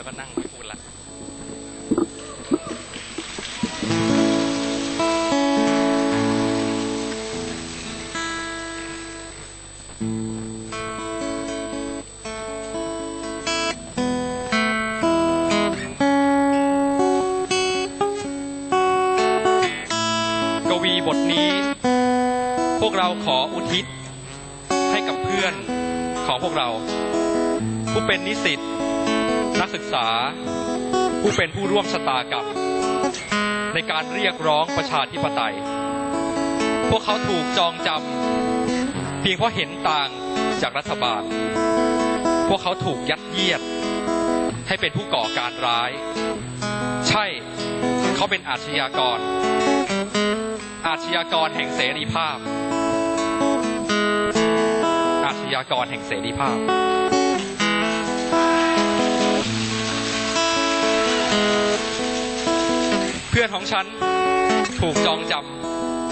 แล้วก็นั่งไม่พูดละกวีบทนี้ พวกเราขออุทิศให้กับเพื่อนของพวกเรา ผู้เป็นนิสิต ศึกษา ผู้เป็นผู้ร่วมชะตากรรมในการเรียกร้องประชาธิปไตย พวกเขาถูกจองจำเพียงเพราะเห็นต่างจากรัฐบาล พวกเขาถูกยัดเยียด ให้เป็นผู้ก่อการร้าย ใช่เขาเป็นอาชญากร อาชญากรแห่งเสรีภาพ อาชญากรแห่งเสรีภาพ เพื่อนของฉันถูกจองจ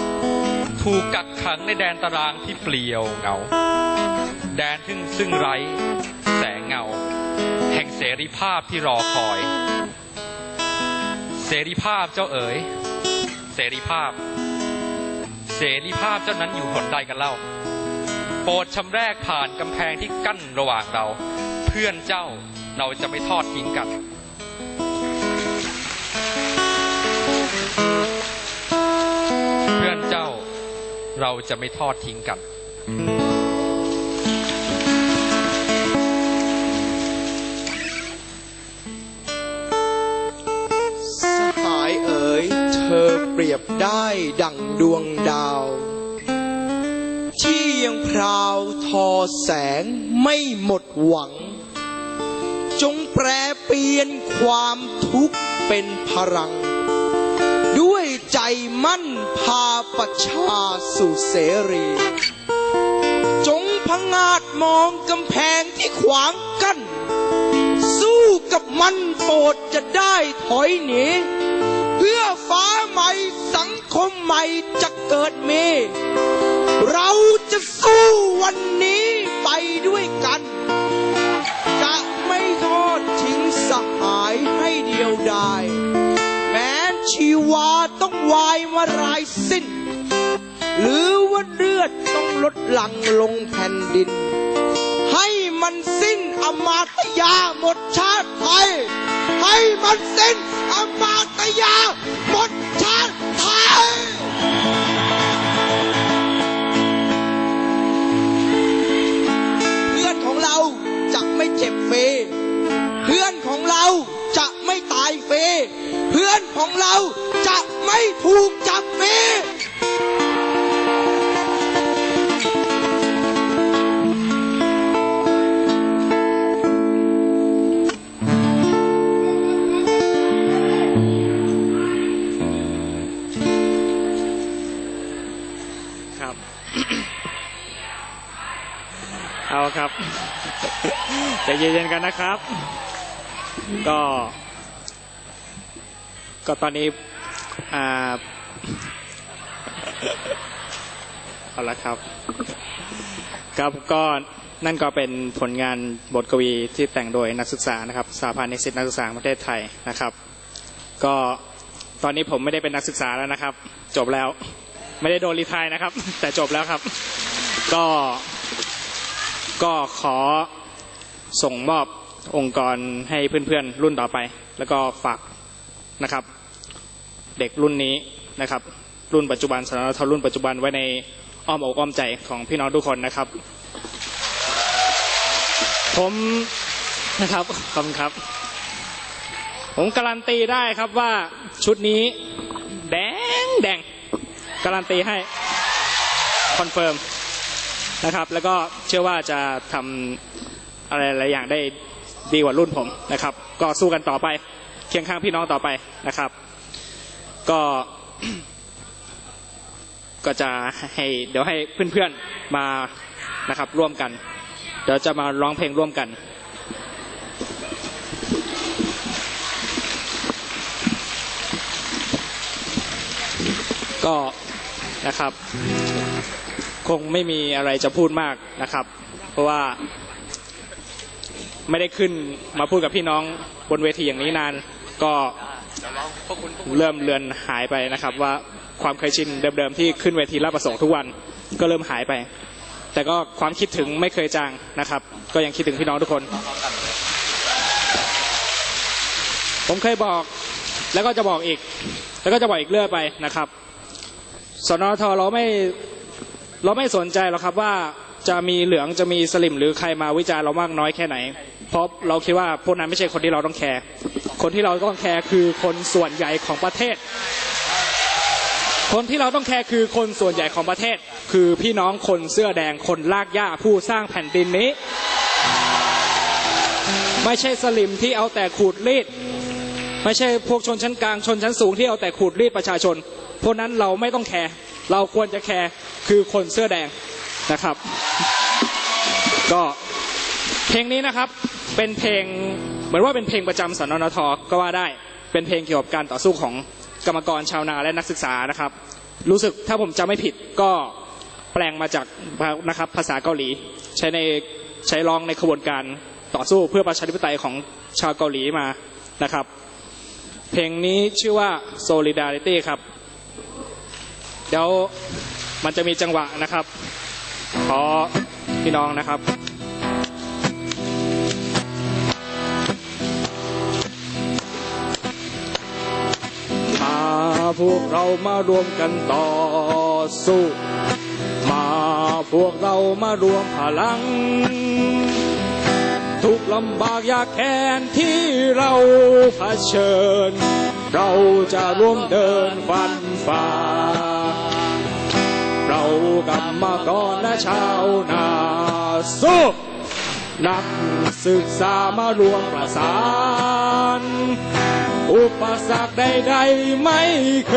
ำถูกกักขังในแดนตารางที่เปลี่ยวเหงา แดนซึ่งซึ่งไร้แสงเงา แห่งเสรีภาพที่รอคอย เสรีภาพเจ้าเอ๋ย เสรีภาพ เสรีภาพเจ้านั้นอยู่หนใดกันเล่า โปรดชำแรกผ่านกำแพงที่กั้นระหว่างเรา เพื่อนเจ้าเราจะไม่ทอดทิ้งกัน เพื่อนเจ้าเราจะไม่ทอดทิ้งกัน สหายเอ๋ยเธอเปรียบได้ดั่งดวงดาว ที่ยังพราวทอแสงไม่หมดหวัง จงแปรเปลี่ยนความทุกข์เป็นพลัง ใจมั่นพาประชาสู่เสรี จงพงาจมองกำแพงที่ขวางกั้น สู้กับมันโปรดจะได้ถอยหนีเพื่อฟ้าใหม่สังคมใหม่จะเกิดมี เราจะสู้วันนี้ไปด้วยกัน จะไม่ทอดทิ้งสหายให้เดียวดายแม้ชีวา วายมารายสิ้น หรือว่าเลือดต้องลดหลั่งลงแผ่นดิน ให้มันสิ้นอมาตยาหมดชาติไทย ให้มันสิ้นอมาตยาหมดชาติไทยเพื่อนของเราจะไม่เจ็บฟรีเพื่อนของเราจะไม่ตายฟรีเพื่อนของเรา จะไม่ถูกจับฟรีครับ เอาครับใจเย็นๆกันนะครับ ก็ ก็ตอนนี้ อาเอาละครับ ครับก็นั่นก็เป็นผลงานบทกวีที่แต่งโดยนักศึกษานะครับสาพันธ์นิสิตนักศึกษาประเทศไทยนะครับ ก็ตอนนี้ผมไม่ได้เป็นนักศึกษาแล้วนะครับ จบแล้วไม่ได้โดนรีทายนะครับ แต่จบแล้วครับ ก็ก็ขอส่งมอบองค์กรให้เพื่อนๆรุ่นต่อไป แล้วก็ฝากนะครับ เด็กรุ่นนี้นะครับ รุ่นปัจจุบันสานทรุ่นปัจจุบันไว้ในอ้อมอกอ้อมใจของพี่น้องทุกคนนะครับ ผมนะครับขอบคุณครับ ผมการันตีได้ครับว่าชุดนี้แดงแดงการันตีให้คอนเฟิร์มนะครับ แล้วก็เชื่อว่าจะทำอะไรหลายอย่างได้ดีกว่ารุ่นผมนะครับ ก็สู้กันต่อไปเคียงข้างพี่น้องต่อไปนะครับ ก็ก็จะให้เดี๋ยวให้เพื่อนๆมานะครับ ร่วมกัน เดี๋ยวจะมาร้องเพลงร่วมกันก็นะครับ คงไม่มีอะไรจะพูดมากนะครับ เพราะว่าไม่ได้ขึ้นมาพูดกับพี่น้องบนเวทีอย่างนี้นาน ก็ เริ่มเลือนหายไปนะครับ ว่าความเคยชินเดิมๆที่ขึ้นเวทีรับประสงค์ทุกวันก็เริ่มหายไป แต่ก็ความคิดถึงไม่เคยจางนะครับ ก็ยังคิดถึงพี่น้องทุกคน ผมเคยบอกแล้วก็จะบอกอีก แล้วก็จะบอกอีกเรื่อยไปนะครับสนทเราไม่เราไม่สนใจหรอกครับว่าจะมีเหลืองจะมีสลิมหรือใครมาวิจารณ์เรามากน้อยแค่ไหน เพราะเราคิดว่าพวกนั้นไม่ใช่คนที่เราต้องแคร์คนที่เราต้องแคร์คือคนส่วนใหญ่ของประเทศ คนที่เราต้องแคร์คือคนส่วนใหญ่ของประเทศ คือพี่น้องคนเสื้อแดงคนลากหญ้าผู้สร้างแผ่นดินนี้ ไม่ใช่สลิมที่เอาแต่ขูดรีดไม่ใช่พวกชนชั้นกลางชนชั้นสูงที่เอาแต่ขูดรีดประชาชน พวกนั้นเราไม่ต้องแคร์เราควรจะแคร์คือคนเสื้อแดงนะครับ ก็เพลงนี้นะครับ เป็นเพลงเหมือนว่าเป็นเพลงประจำสนนทก็ว่าได้เป็นเพลงเกี่ยวกับการต่อสู้ของกรรมกรชาวนาและนักศึกษานะครับ รู้สึกถ้าผมจำไม่ผิดก็แปลงมาจากนะครับภาษาเกาหลี ใช้ในใช้ร้องในขบวนการต่อสู้เพื่อประชาธิปไตยของชาวเกาหลีมานะครับ เพลงนี้ชื่อว่า Solidarity ครับเดี๋ยวมันจะมีจังหวะนะครับขอพี่น้องนะครับ พวกเรามารวมกันต่อสู้ มาพวกเรามารวมพลัง ทุกลำบากยากแค้นที่เราเผชิญ เราจะร่วมเดินฟันฝ่า เรากรรมกรและชาวนาสู้นักศึกษามารวมประสาน อุปสรรคใดๆไม่เค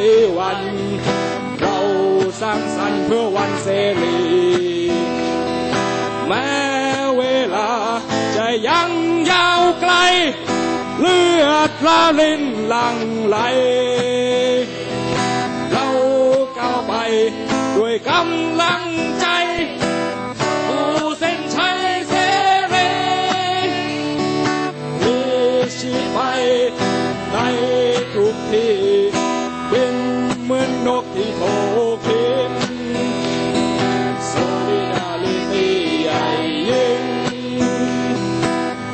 ยหวันเราสร้างสรรค์เพื่อวันเสรีแม้เวลาจะยังยาวไกล เลือดละลินหลังไหล ที่บินเหมือนนกที่โผบิน Solidarity ใหญ่ยิ่ง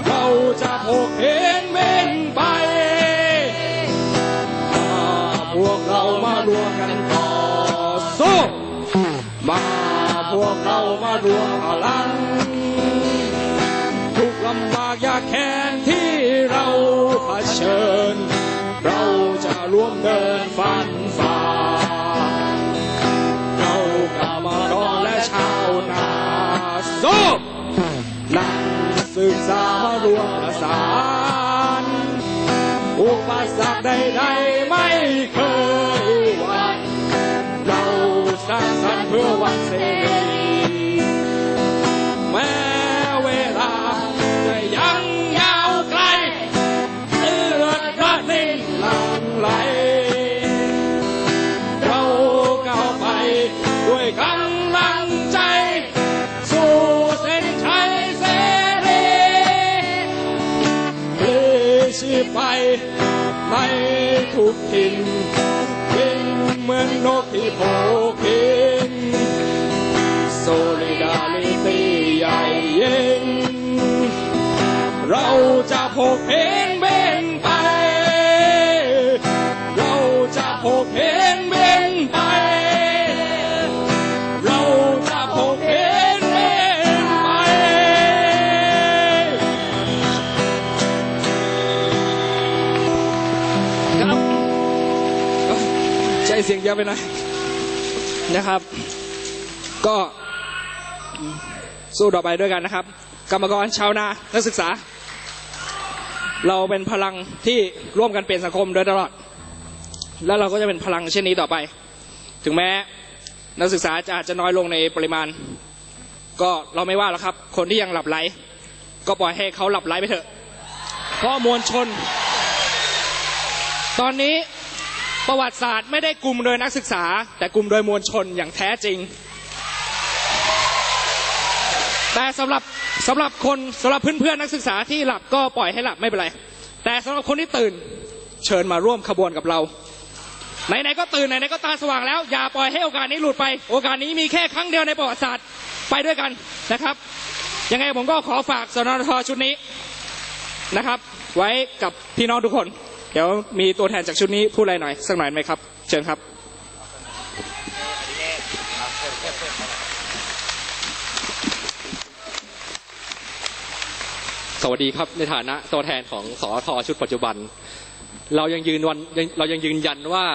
เราจะพกเห็นเม่นไปมาพวกเรามารวมกันต่อสู้มาพวกเรามารวมพลังทุกลำบากยากแค้นที่เราเผชิญ วมเดินฟันฝ่าเรากรรมกรและชาวนาสู้นักศึกษามารวมประสานอุปสรรคใดๆไม่เคยหวั่นเราสร้างสรรค์เพื่อวันเสรี ด้วยกำลังใจ สู่เส้นชัยเสรีพลีชีพไปในทุกถิ่นบินเหมือนนกที่โผบิน Solidarity ใหญ่ยิ่งเราจะพกเพลงเบ ช้เสียงเยอะไปหน่อยนะครับ ก็สู้ต่อไปด้วยกันนะครับ กรรมกรชาวนานักศึกษา เราเป็นพลังที่ร่วมกันเปลี่ยนสังคมโดยตลอด แล้วเราก็จะเป็นพลังเช่นนี้ต่อไป ถึงแม้นักศึกษาจะอาจจะน้อยลงในปริมาณ ก็เราไม่ว่าหรอกครับ คนที่ยังหลับไหล ก็ปล่อยให้เขาหลับไหลไปเถอะเพราะมวลชน ตอนนี้ ประวัติศาสตร์ไม่ได้กลุ่มโดยนักศึกษา แต่กลุ่มโดยมวลชนอย่างแท้จริง แต่สำหรับสำหรับคนสำหรับเพื่อนๆนักศึกษาที่หลับก็ปล่อยให้หลับไม่เป็นไร แต่สำหรับคนที่ตื่นเชิญมาร่วมขบวนกับเราไหนๆก็ตื่นไหนๆก็ตาสว่างแล้ว อย่าปล่อยให้โอกาสนี้หลุดไป โอกาสนี้มีแค่ครั้งเดียวในประวัติศาสตร์ไปด้วยกันนะครับ ยังไงผมก็ขอฝากสนทชุดนี้นะครับ ไว้กับพี่น้องทุกคน เดี๋ยวมีตัวแทนจากชุดนี้พูดอะไรหน่อยสักหน่อยไหมครับ เชิญครับ สวัสดีครับในฐานะตัวแทนของสอทอชุดปัจจุบัน เรายังยืนวันเรายังยืนยันว่า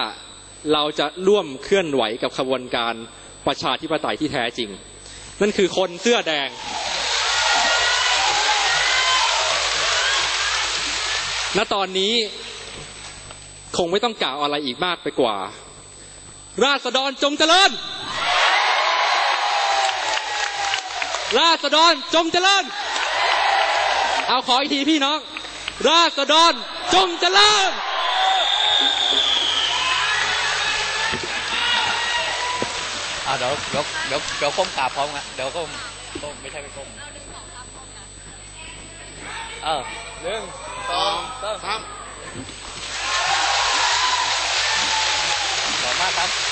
เราจะร่วมเคลื่อนไหวกับขบวนการประชาธิปไตยที่แท้จริง นั่นคือคนเสื้อแดง ณตอนนี้ คงไม่ต้องกล่าวอะไรอีกมากไปกว่า ราษฎรจงเจริญ ราษฎรจงเจริญ เอาขออีกทีพี่น้อง ราษฎรจงเจริญอ่าเดี๋ยวเดี๋ยวเดี๋ยวเดี๋ยวก้มกราบพร้อมกันเดี๋ยวก้มก้มไม่ใช่ไม่ก้มเออหนึ่งสองสาม más alto.